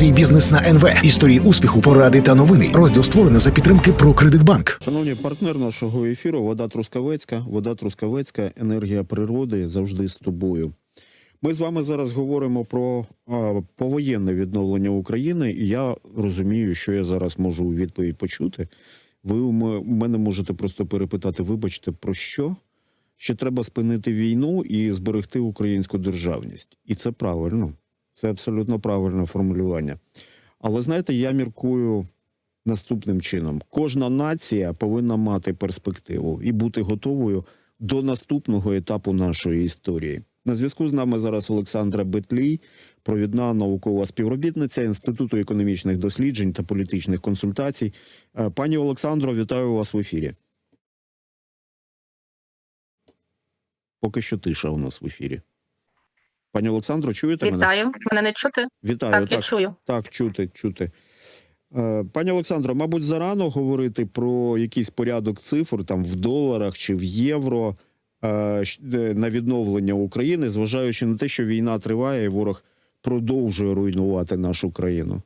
Свій бізнес на НВ. Історії успіху, поради та новини. Розділ створений за підтримки про Кредитбанк. Шановні партнер нашого ефіру, вода Трускавецька, вода Трускавецька, енергія природи завжди з тобою. Ми з вами зараз говоримо про а, повоєнне відновлення України, і я розумію, що я зараз можу у відповідь почути. Ви у мене можете просто перепитати: вибачте, про що? Що треба спинити війну і зберегти українську державність. І це правильно, це абсолютно правильне формулювання. Але знаєте, я міркую наступним чином: кожна нація повинна мати перспективу і бути готовою до наступного етапу нашої історії. На зв'язку з нами зараз Олександра Бетлій, провідна наукова співробітниця Інституту економічних досліджень та політичних консультацій. Е, Пані Олександро, вітаю вас в ефірі. Поки що тиша у нас в ефірі. Пані Олександро, чуєте мене? Вітаю. Мене не чути? Вітаю. Так, я чую. Так, чути, чути. Е, Пані Олександро, мабуть, зарано говорити про якийсь порядок цифр там в доларах чи в євро е, е, на відновлення України, зважаючи на те, що війна триває, і ворог продовжує руйнувати нашу країну.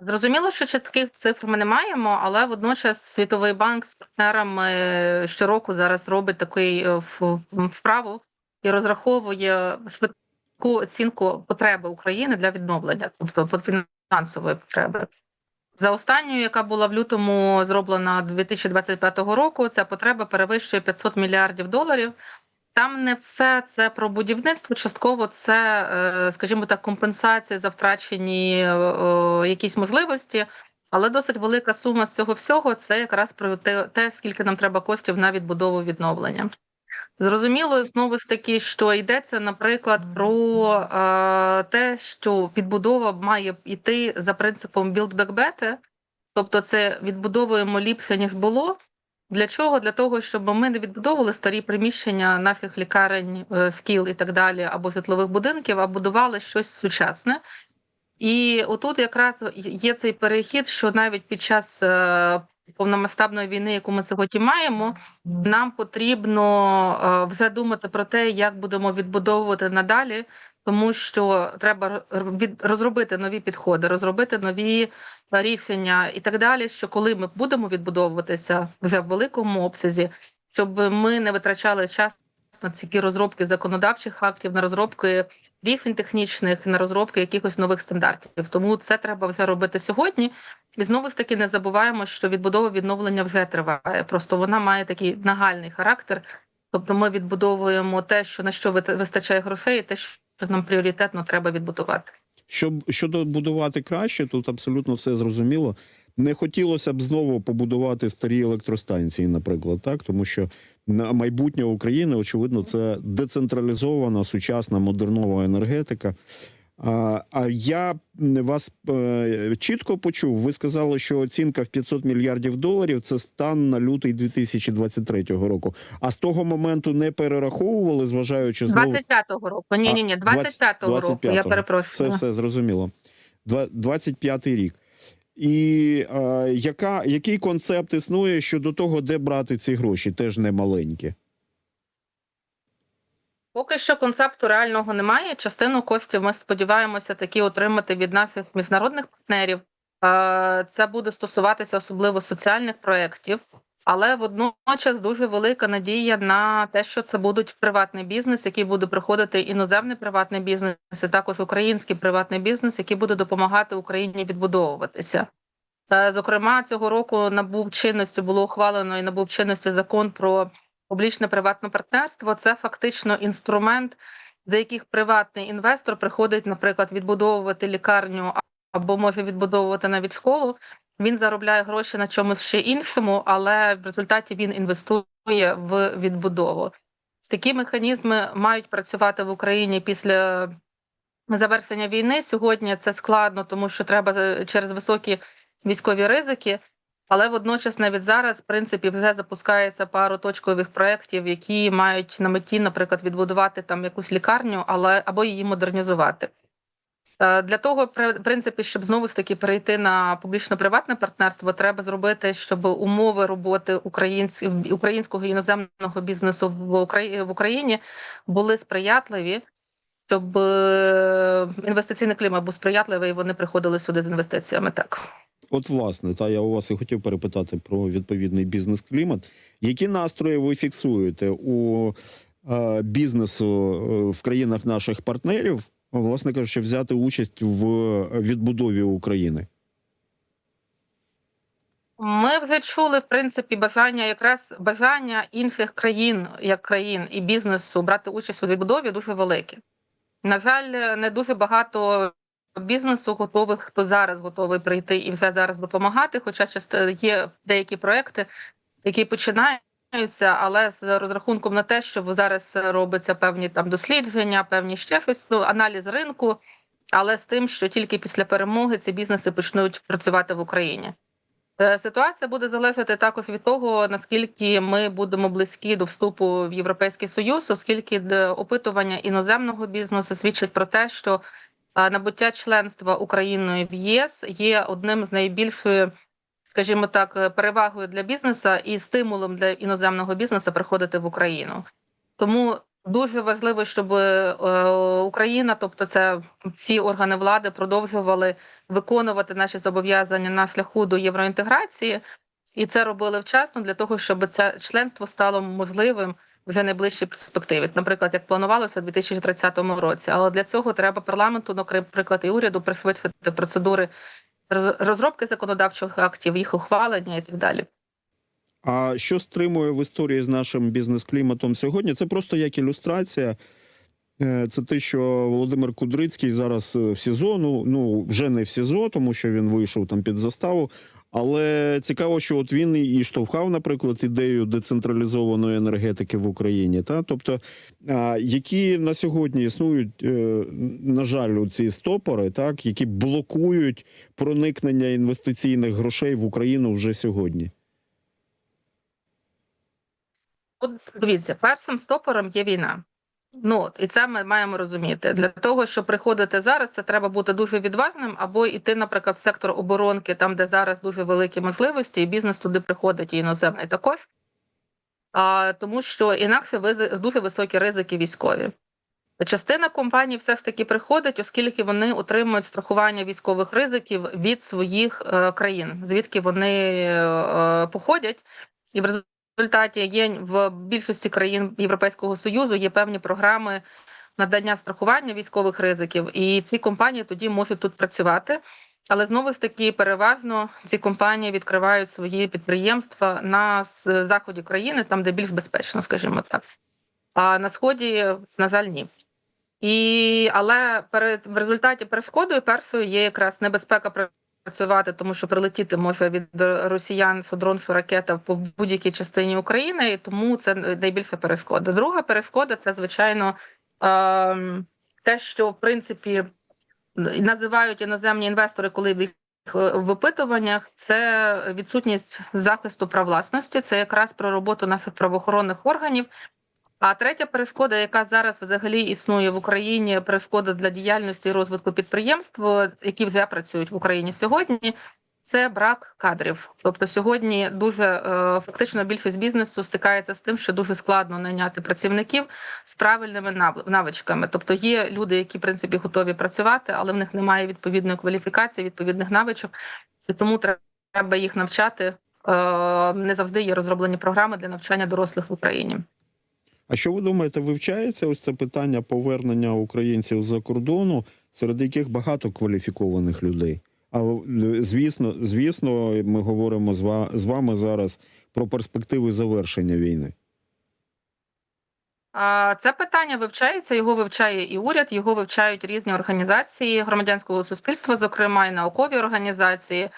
Зрозуміло, що чітких цифр ми не маємо, але водночас Світовий банк з партнерами щороку зараз робить такий вправу і розраховує швидку оцінку потреби України для відновлення, тобто фінансової потреби. За останньою, яка була в лютому зроблена 2025 року, ця потреба перевищує 500 мільярдів доларів. Там не все це про будівництво. Частково це, е, скажімо так, компенсація за втрачені е, якісь можливості, але досить велика сума з цього всього це якраз про те, скільки нам треба коштів на відбудову відновлення. Зрозуміло, знову ж таки, що йдеться, наприклад, про е, те, що відбудова має йти за принципом build back better, тобто це відбудовуємо ліпше ніж було. Для чого? Для того, щоб ми не відбудовували старі приміщення наших лікарень, е, шкіл і так далі, або житлових будинків, а будували щось сучасне. І отут якраз є цей перехід, що навіть під час е, повномасштабної війни, яку ми сьогодні маємо, нам потрібно е, вже думати про те, як будемо відбудовувати надалі, тому що треба розробити нові підходи, розробити нові рішення і так далі. Що коли ми будемо відбудовуватися вже в великому обсязі, щоб ми не витрачали час на ці розробки законодавчих актів, на розробки рішень технічних, на розробки якихось нових стандартів. Тому це треба вже робити сьогодні. І знову ж таки не забуваємо, що відбудова відновлення вже триває. Просто вона має такий нагальний характер. Тобто, ми відбудовуємо те, що на що вистачає грошей, і те, що нам пріоритетно треба відбудувати. Щоб щодо будувати краще, тут абсолютно все зрозуміло. Не хотілося б знову побудувати старі електростанції, наприклад, так тому що на майбутнє України, очевидно, це децентралізована, сучасна, модернова енергетика. А, а я вас е, чітко почув. Ви сказали, що оцінка в 500 мільярдів доларів це стан на лютий 2023 року. А з того моменту не перераховували, розуміючи знову 25-го року. Ні, ні, ні, 25-го року. Я 25-го. перепрошую. Все, все зрозуміло. Два- 25-й рік. І е, яка, який концепт існує щодо того, де брати ці гроші? Теж не маленькі. Поки що концепту реального немає. Частину коштів ми сподіваємося таки отримати від наших міжнародних партнерів. Е, Це буде стосуватися особливо соціальних проєктів, але водночас дуже велика надія на те, що це будуть приватний бізнес, який буде приходити іноземний приватний бізнес, і також український приватний бізнес, який буде допомагати Україні відбудовуватися. Е, Зокрема, цього року набув чинності було ухвалено і набув чинності закон про публічне приватне партнерство це фактично інструмент, за яких приватний інвестор приходить, наприклад, відбудовувати лікарню або може відбудовувати навіть школу. Він заробляє гроші на чомусь ще іншому, але в результаті він інвестує в відбудову. Такі механізми мають працювати в Україні після завершення війни. Сьогодні це складно, тому що треба е, через високі військові ризики. Але водночас навіть зараз, в принципі, вже запускається пару точкових проєктів, які мають на меті, наприклад, відбудувати там якусь лікарню, але або її модернізувати. Е, Для того, в принципі, щоб знову ж таки перейти на публічно-приватне партнерство, треба зробити, щоб умови роботи українсь- українського іноземного бізнесу в Україні були сприятливі. щоб е, інвестиційний клімат був сприятливий, і вони приходили сюди з інвестиціями. Так. От, власне, та я у вас і хотів перепитати про відповідний бізнес-клімат. Які настрої ви фіксуєте у е, бізнесу е, в країнах наших партнерів, власне кажучи, взяти участь в відбудові України? Ми вже чули в принципі бажання, якраз бажання інших країн, як країн і бізнесу брати участь у відбудові дуже велике. На жаль, не дуже багато бізнесу готових, хто зараз готовий прийти і вже зараз допомагати. Хоча є деякі проекти, які починаються, але з розрахунком на те, що зараз робиться певні там дослідження, певні ще щось, ну, аналіз ринку, але з тим, що тільки після перемоги ці бізнеси почнуть працювати в Україні. Е, Ситуація буде залежати також від того, наскільки ми будемо близькі до вступу в Європейський Союз, оскільки опитування іноземного бізнесу свідчить про те, що е, набуття членства Україною в ЄС є одним з найбільшою, скажімо так, е, перевагою для бізнесу і стимулом для іноземного бізнесу приходити в Україну. Тому дуже важливо, щоб е, Україна, тобто це всі органи влади, продовжували виконувати наші зобов'язання на шляху до євроінтеграції, і це робили вчасно для того, щоб це членство стало можливим вже найближчій перспективі. Наприклад, як планувалося у 2030 році. Але для цього треба парламенту, наприклад, і уряду пришвидшити процедури роз- розробки законодавчих актів, їх ухвалення і так далі. А що стримує в історії з нашим бізнес-кліматом сьогодні? Це просто як ілюстрація. Е, Це те, що Володимир Кудрицький зараз е, в СІЗО, ну, ну вже не в СІЗО, тому що він вийшов там під заставу. Але цікаво, що от він і- штовхав, наприклад, ідею децентралізованої енергетики в Україні. Та тобто, які на сьогодні існують, е, на жаль, ці стопори, так які блокують проникнення інвестиційних грошей в Україну вже сьогодні. От дивіться, першим стопором є війна. Ну і це ми маємо розуміти. Для того, щоб приходити зараз, це треба бути дуже відважним, або йти, наприклад, в сектор оборонки, там, де зараз дуже великі можливості, і бізнес туди приходить, і іноземний також. А, тому що інакше визи- дуже високі ризики військові. Частина компаній все ж таки приходить, оскільки вони отримують страхування військових ризиків від своїх е, країн, звідки вони е, походять, і в результаті є в більшості країн Європейського союзу є певні програми надання страхування військових ризиків, і ці компанії тоді можуть тут працювати. Але знову ж таки, переважно ці компанії відкривають свої підприємства на заході країни, там де більш безпечно, скажімо так. А на сході, на жаль, ні. І але перед в результаті перешкодою першою є якраз небезпека працювати, тому що прилетіти може від росіян дрон, ракета по будь-якій частині України, і тому це найбільша перешкода. Друга перешкода це звичайно ем, те, що в принципі називають іноземні інвестори, коли в е, в опитуваннях, це відсутність захисту прав власності, це якраз про роботу наших правоохоронних органів. А третя перешкода, яка зараз взагалі існує в Україні, перешкода для діяльності і розвитку підприємств, які вже працюють в Україні сьогодні, це брак кадрів. Тобто сьогодні дуже е, фактично більшість бізнесу стикається з тим, що дуже складно найняти працівників з правильними навичками. Тобто є люди, які в принципі готові працювати, але в них немає відповідної кваліфікації, відповідних навичок, і тому треба їх навчати. Е, Не завжди є розроблені програми для навчання дорослих в Україні. А що ви думаєте, вивчається ось це питання повернення українців з-за кордону, серед яких багато кваліфікованих людей? А е, звісно, звісно, ми говоримо з вами зараз про перспективи завершення війни. Це питання вивчається. Його вивчає і уряд, його вивчають різні організації громадянського суспільства, зокрема і наукові організації.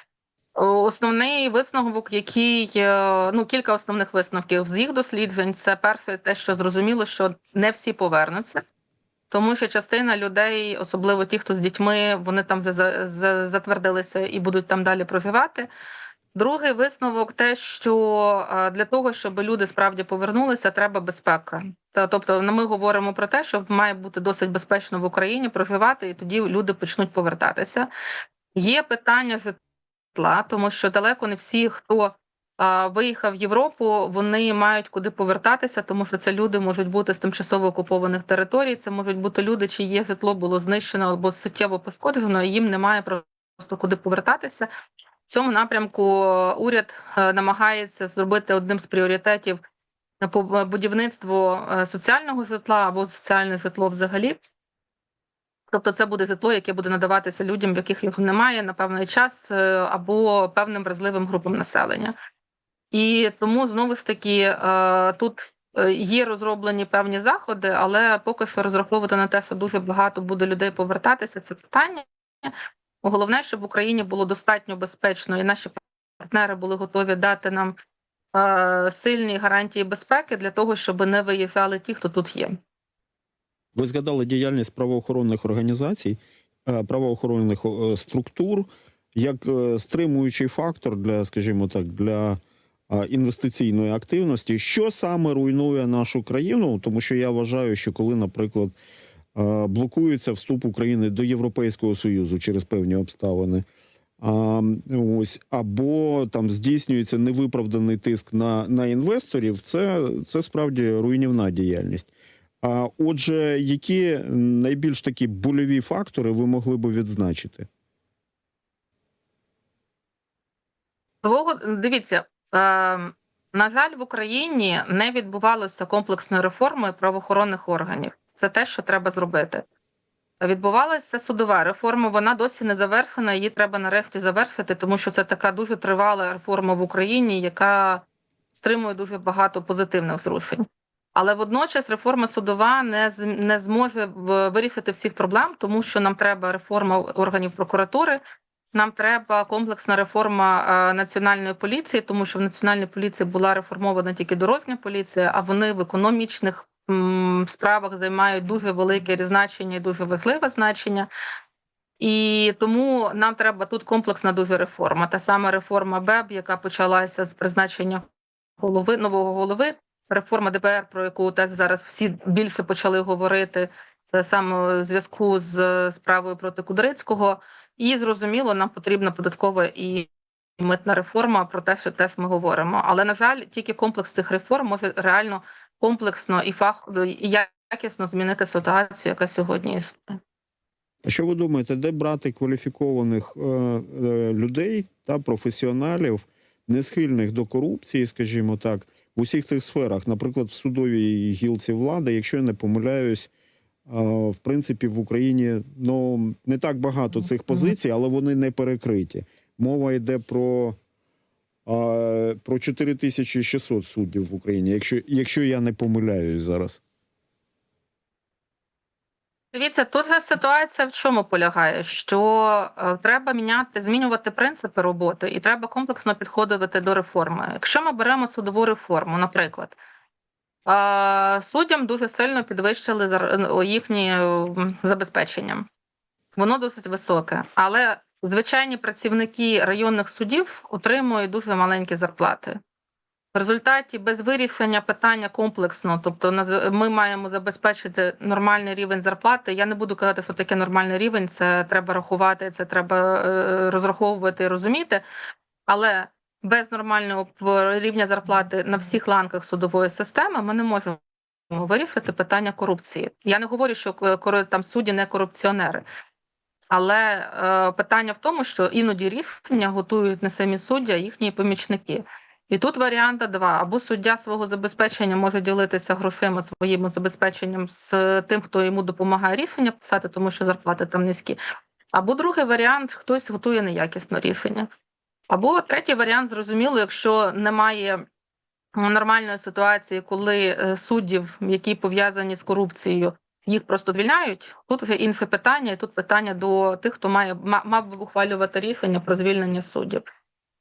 Основний висновок, який е, ну кілька основних висновків з їх досліджень, це перше, те, що зрозуміло, що не всі повернуться, тому що частина людей, особливо ті, хто з дітьми, вони там вже за- за- затвердилися і будуть там далі проживати. Другий висновок те, що е, для того, щоб люди справді повернулися, треба безпека. Тобто, ну, ми говоримо про те, що має бути досить безпечно в Україні проживати, і тоді люди почнуть повертатися. Є питання житла, тому що далеко не всі, хто а, виїхав в Європу, вони мають куди повертатися, тому що це люди можуть бути з тимчасово окупованих територій. Це можуть бути люди, чиє житло було знищено або суттєво пошкоджено, і їм немає просто куди повертатися. В цьому напрямку уряд е, намагається зробити одним з пріоритетів будівництво е, соціального житла або соціальне житло взагалі. Тобто це буде житло, яке буде надаватися людям, в яких його немає на певний час, е, або певним вразливим групам населення. І тому знову ж таки е, тут е, є розроблені певні заходи, але поки що розраховувати на те, що дуже багато буде людей повертатися, це питання. Головне, щоб в Україні було достатньо безпечно, і наші партнери були готові дати нам сильні гарантії безпеки для того, щоб не виїжджали ті, хто тут є. Ви згадали діяльність правоохоронних організацій, е, правоохоронних е, структур як е, стримуючий фактор для, скажімо так, для інвестиційної активності. Що саме руйнує нашу країну? Тому що я вважаю, що коли, наприклад, блокується вступ України до Європейського союзу через певні обставини. А, ось або там здійснюється невиправданий тиск на, на інвесторів. Це, це справді руйнівна діяльність. Отже, які найбільш такі больові фактори ви могли би відзначити? Свого дивіться, е, на жаль, в Україні не відбувалося комплексної реформи правоохоронних органів. Це те, що треба зробити. Відбувалася судова реформа. Вона досі не завершена. Її треба нарешті завершити, тому що це така дуже тривала реформа в Україні, яка стримує дуже багато позитивних зрушень. Але водночас реформа судова не не зможе вирішити всіх проблем, тому що нам треба реформа органів прокуратури. Нам треба комплексна реформа е, національної поліції, тому що в національній поліції була реформована тільки дорожня поліція, а вони в економічних справах займають дуже велике значення і дуже важливе значення. І тому нам треба тут комплексна дуже реформа. Та сама реформа БЕБ, яка почалася з призначення голови нового голови, реформа ДБР, про яку теж зараз всі більше почали говорити саме в зв'язку з справою проти Кудрицького. І зрозуміло, нам потрібна податкова і митна реформа. Про те, що теж ми говоримо. Але на жаль, тільки комплекс цих реформ може реально комплексно і фах і якісно змінити ситуацію, яка сьогодні існує. Що ви думаєте, де брати кваліфікованих е, е, людей та професіоналів, не схильних до корупції, скажімо так, в усіх цих сферах, наприклад, в судовій гілці влади, якщо я не помиляюсь, в принципі, в Україні ну не так багато цих позицій, але вони не перекриті. Мова йде про, про 4600 суддів в Україні, якщо, якщо я не помиляюсь зараз. Дивіться, тут же ситуація в чому полягає? Що е, треба міняти, змінювати принципи роботи, і треба комплексно підходити до реформи. Якщо ми беремо судову реформу, наприклад, е, суддям дуже сильно підвищили зар- їхні забезпечення. Воно досить високе, але звичайні працівники районних судів отримують дуже маленькі зарплати. В результаті без вирішення питання комплексно, тобто ми маємо забезпечити нормальний рівень зарплати. Я не буду казати, що таке нормальний рівень. Це треба рахувати, це треба е, розраховувати і розуміти. Але без нормального рівня зарплати на всіх ланках судової системи ми не можемо вирішити питання корупції. Я не говорю, що е, там судді не корупціонери. Але е, питання в тому, що іноді рішення готують не самі судді, а їхні помічники. І тут варіанта два: або суддя свого забезпечення може ділитися грошима своїм забезпеченням з тим, хто йому допомагає рішення писати, тому що зарплати там низькі. Або другий варіант хтось готує неякісне рішення. Або третій варіант, зрозуміло, якщо немає нормальної ситуації, коли е, суддів, які пов'язані з корупцією, їх просто звільняють. Тут вже інше питання, і тут питання до тих, хто має ма- мав би ухвалювати рішення про звільнення суддів.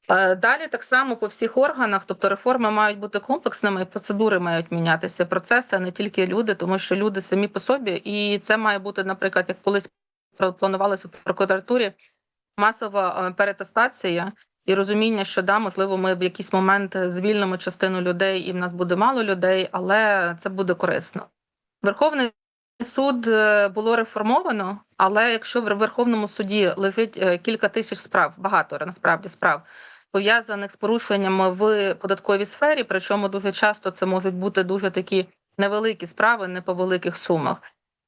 Е, Далі так само по всіх органах, тобто реформи мають бути комплексними, процедури мають мінятися, процеси, а не тільки люди, тому що люди самі по собі, і це має бути, наприклад, як колись планувалося в прокуратурі, масова е, перетестація і розуміння, що да, можливо, ми в якийсь момент звільнимо частину людей, і в нас буде мало людей, але це буде корисно. Верховний суд е, було реформовано, але якщо в Верховному суді лежить кілька тисяч справ, багато насправді справ пов'язаних з порушеннями в податковій сфері. Причому дуже часто це можуть бути дуже такі невеликі справи, не по великих сумах.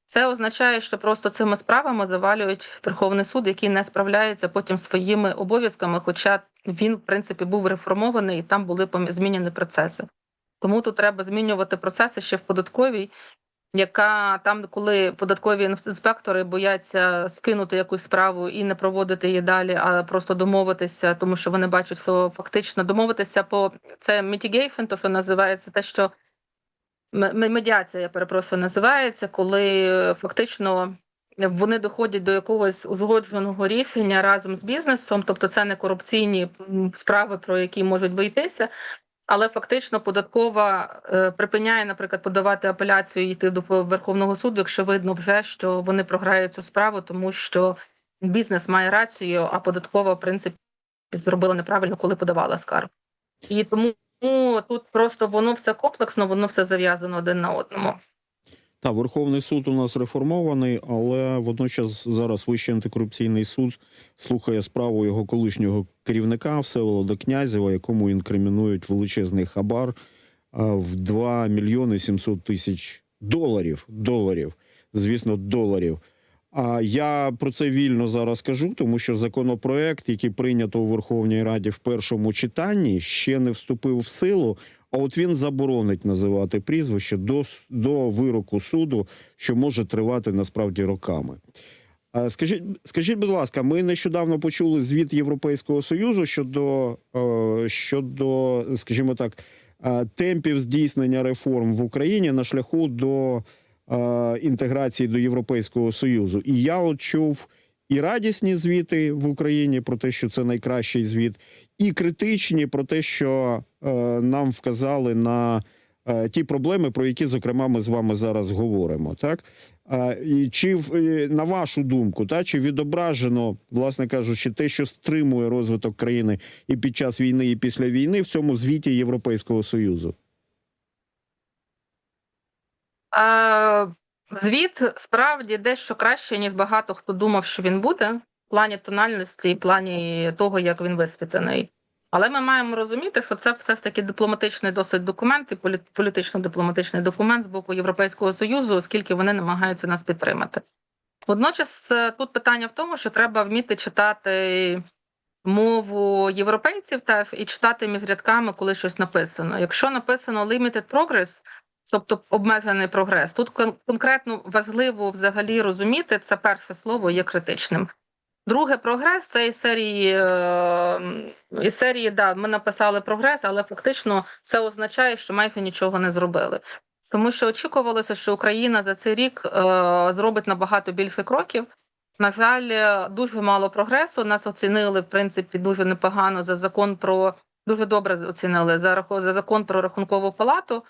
Це означає, що просто цими справами завалюють Верховний суд, який не справляється потім своїми обов'язками, хоча він, в принципі, був реформований і там були змінені процеси. Тому тут треба змінювати процеси ще в податковій, яка там, коли податкові інспектори бояться скинути якусь справу і не проводити її далі, а просто домовитися, тому що вони бачать, що фактично домовитися по це mitigation, то що називається те, що медіація, я перепрошую, називається, коли фактично вони доходять до якогось узгодженого рішення разом з бізнесом, тобто це не корупційні справи, про які можуть бойтися. Але фактично податкова е, припиняє, наприклад, подавати апеляцію і йти до Верховного суду, якщо видно вже, що вони програють цю справу, тому що бізнес має рацію, а податкова, в принципі, зробила неправильно, коли подавала скаргу. І тому тут просто воно все комплексно, воно все зав'язано один на одному. Та Верховний суд у нас реформований, але водночас зараз Вищий антикорупційний суд слухає справу його колишнього керівника Всеволода Князєва, якому інкримінують величезний хабар в 2 мільйони 700 тисяч доларів. Доларів, звісно, доларів. А я про це вільно зараз кажу, тому що законопроект, який прийнято у Верховній Раді в першому читанні, ще не вступив в силу. А от він заборонить називати прізвище до, до вироку суду, що може тривати насправді роками. Е, Скажіть, скажіть, будь ласка, ми нещодавно почули звіт Європейського союзу щодо, е, щодо, скажімо так, е, темпів здійснення реформ в Україні на шляху до інтеграції до Європейського союзу. І я от чув і радісні звіти в Україні про те, що це найкращий звіт, і критичні про те, що е, нам вказали на е, ті проблеми, про які, зокрема, ми з вами зараз говоримо. Так а, і чи е, на вашу думку, та чи відображено, власне кажучи, те, що стримує розвиток країни і під час війни, і після війни в цьому звіті Європейського союзу? Е, Звіт справді дещо краще, ніж багато хто думав, що він буде в плані тональності в плані того, як він висвітлений. Але ми маємо розуміти, що це все ж таки дипломатичний досить документ і полі- політично-дипломатичний документ з боку Європейського союзу, оскільки вони намагаються нас підтримати. Водночас е, тут питання в тому, що треба вміти читати мову європейців теж і читати між рядками, коли щось написано. Якщо написано limited progress, тобто обмежений прогрес, тут конкретно важливо взагалі розуміти це перше слово є критичним. Друге, прогрес це із серії е, із серії, да, ми написали прогрес, але фактично це означає, що майже нічого не зробили. Тому що очікувалося, що Україна за цей рік е, зробить набагато більше кроків. На жаль, е, дуже мало прогресу. Нас оцінили в принципі дуже непогано за закон про дуже добре оцінили за за закон про рахункову палату.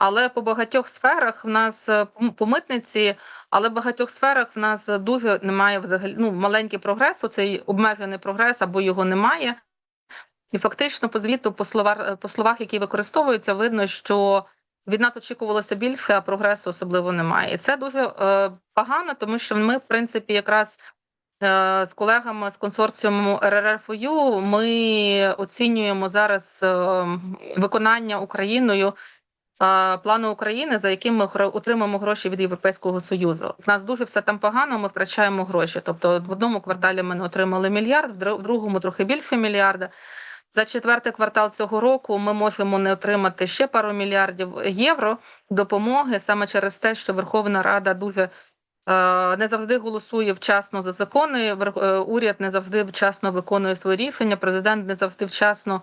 Але по багатьох сферах в нас е, по митниці, але в багатьох сферах в нас дуже немає взагалі ну, маленький прогрес, цей обмежений прогрес або його немає. І фактично по звіту, по словах, по словах, які використовуються, видно, що від нас очікувалося більше, а прогресу особливо немає. І це дуже е, погано, тому що ми, в принципі, якраз е, з колегами з консорціуму РРФОЮ ми оцінюємо зараз е, виконання Україною е, плану України, за яким ми отримаємо гроші від Європейського союзу. У нас дуже все там погано. Ми втрачаємо гроші. Тобто, в одному кварталі ми не отримали мільярд, в другому трохи більше мільярда. За четвертий квартал цього року ми можемо не отримати ще пару мільярдів євро допомоги саме через те, що Верховна Рада дуже е, не завжди голосує вчасно за закони. Е, Уряд не завжди вчасно виконує свої рішення. Президент не завжди вчасно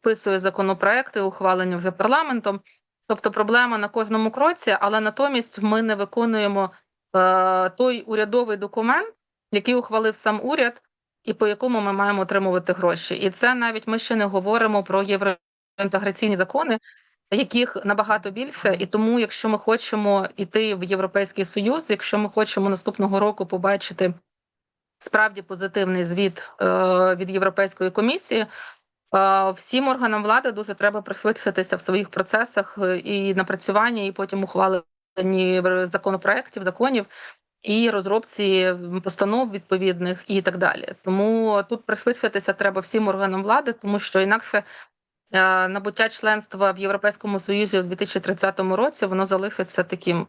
вписує законопроекти, ухвалені вже парламентом. Тобто проблема на кожному кроці, але натомість ми не виконуємо е, той урядовий документ, який ухвалив сам уряд, і по якому ми маємо отримувати гроші. І це навіть ми ще не говоримо про євроінтеграційні закони, яких набагато більше. І тому, якщо ми хочемо йти в Європейський Союз, якщо ми хочемо наступного року побачити справді позитивний звіт е, від Європейської комісії. Е, Всім органам влади дуже треба пришвидшитися в своїх процесах е, і напрацюванні, і потім ухваленні законопроєктів, законів, і розробці постанов відповідних і так далі. Тому тут пришвидшитися треба всім органам влади, тому що інакше е, набуття членства в Європейському Союзі у 2030 році воно залишиться таким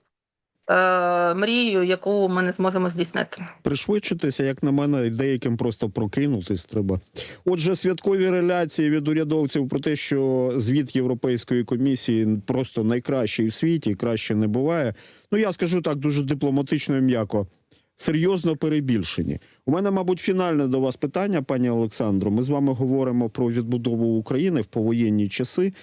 е, мрією, яку ми не зможемо здійснити. Пришвидшитися, як на мене, деяким просто прокинутись треба. Отже, святкові реляції від урядовців про те, що звіт Європейської комісії просто найкращий в світі, краще не буває. Ну я скажу так дуже дипломатично і м'яко. Серйозно перебільшені. У мене, мабуть, фінальне до вас питання, пані Олександро. Ми з вами говоримо про відбудову України в повоєнні часи.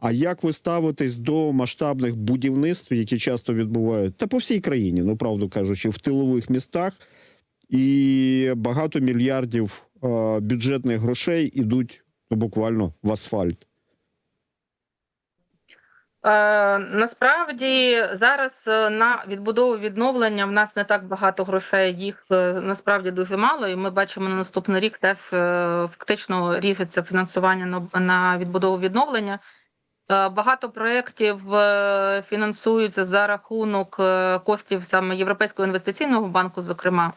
А як ви ставитесь до масштабних будівництв, які часто відбувають та по всій країні, ну правду кажучи, в тилових містах, і багато мільярдів е, бюджетних грошей ідуть ну, буквально в асфальт? Е, насправді зараз е, на відбудову відновлення в нас не так багато грошей. Їх е, насправді дуже мало, і ми бачимо на наступний рік теж е, фактично ріжеться фінансування на, на відбудову відновлення. Е, Багато проєктів е, фінансуються за рахунок е, коштів саме Європейського інвестиційного банку, зокрема.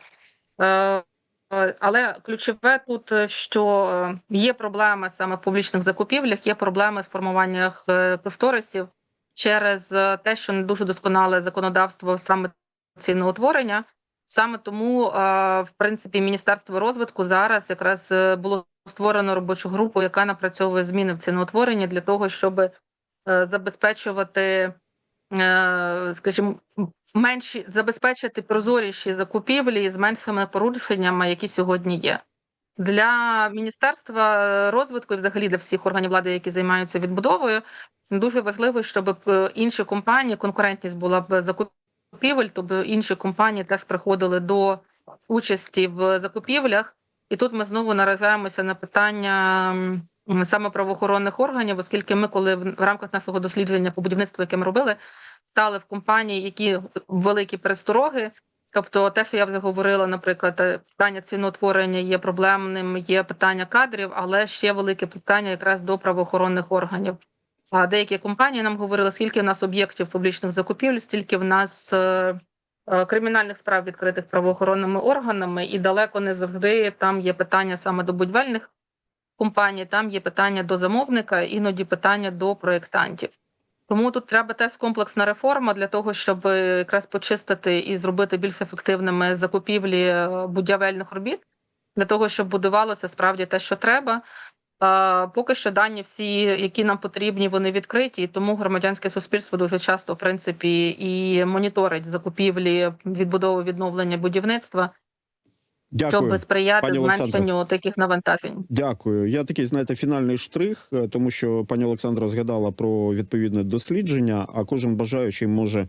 Але ключове тут, що є проблеми саме в публічних закупівлях, є проблеми з формуванням кошторисів через те, що не дуже досконале законодавство саме ціноутворення. Саме тому, е, в принципі, Міністерство розвитку зараз якраз е, було створено робочу групу, яка напрацьовує зміни в ціноутворенні для того, щоб е, забезпечувати, скажімо, менші забезпечити прозоріші закупівлі з меншими порушеннями, які сьогодні є. Для міністерства розвитку і взагалі для всіх органів влади, які займаються відбудовою, дуже важливо, щоб інші компанії, конкурентність була б закупівель, тобто інші компанії теж приходили до участі в закупівлях. І тут ми знову наражаємося на питання саме правоохоронних органів, оскільки ми, коли в рамках нашого дослідження по будівництву, яке ми робили, стали в компанії, які великі перестороги. Тобто, те, що я вже говорила, наприклад, е, питання ціноутворення є проблемним, є питання кадрів, але ще велике питання якраз до правоохоронних органів. Деякі компанії нам говорили, скільки в нас об'єктів публічних закупівель, стільки в нас е, е, кримінальних справ відкритих правоохоронними органами, і далеко не завжди там є питання саме до будівельних компаній, там є питання до замовника, іноді питання до проєктантів. Тому тут треба теж комплексна реформа для того, щоб якраз почистити і зробити більш ефективними закупівлі е, будівельних робіт, для того, щоб будувалося справді те, що треба. А, Поки що дані всі, які нам потрібні, вони відкриті, і тому громадянське суспільство дуже часто, в принципі, і моніторить закупівлі, відбудову відновлення будівництва, Дякую. щоб сприяти Пані зменшенню таких навантажень. Дякую. Я такий, знаєте, фінальний штрих, е, тому що пані Олександра згадала про відповідне дослідження, а кожен бажаючий може е,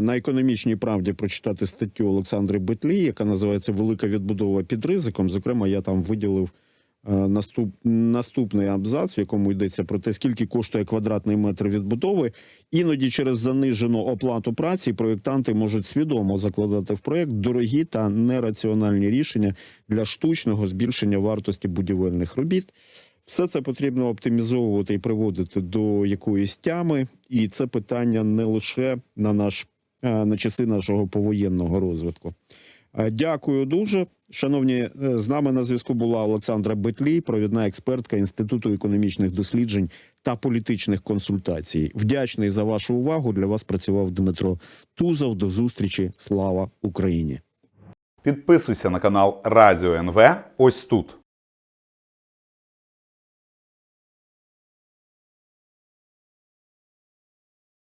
на економічній правді прочитати статтю Олександри Бетлі, яка називається Велика відбудова під ризиком. Зокрема, я там виділив е, наступ, наступний абзац, в якому йдеться про те, скільки коштує квадратний метр відбудови. Іноді через занижену оплату праці проєктанти можуть свідомо закладати в проєкт дорогі та нераціональні рішення для штучного збільшення вартості будівельних робіт. Все це потрібно оптимізовувати і приводити до якоїсь тями, і це питання не лише на наш е, на часи нашого повоєнного розвитку. Е, Дякую дуже. Шановні, е, з нами на зв'язку була Олександра Бетлій, провідна експертка Інституту економічних досліджень та політичних консультацій. Вдячний за вашу увагу. Для вас працював Дмитро Тузов. До зустрічі. Слава Україні! Підписуйся на канал Радіо НВ ось тут.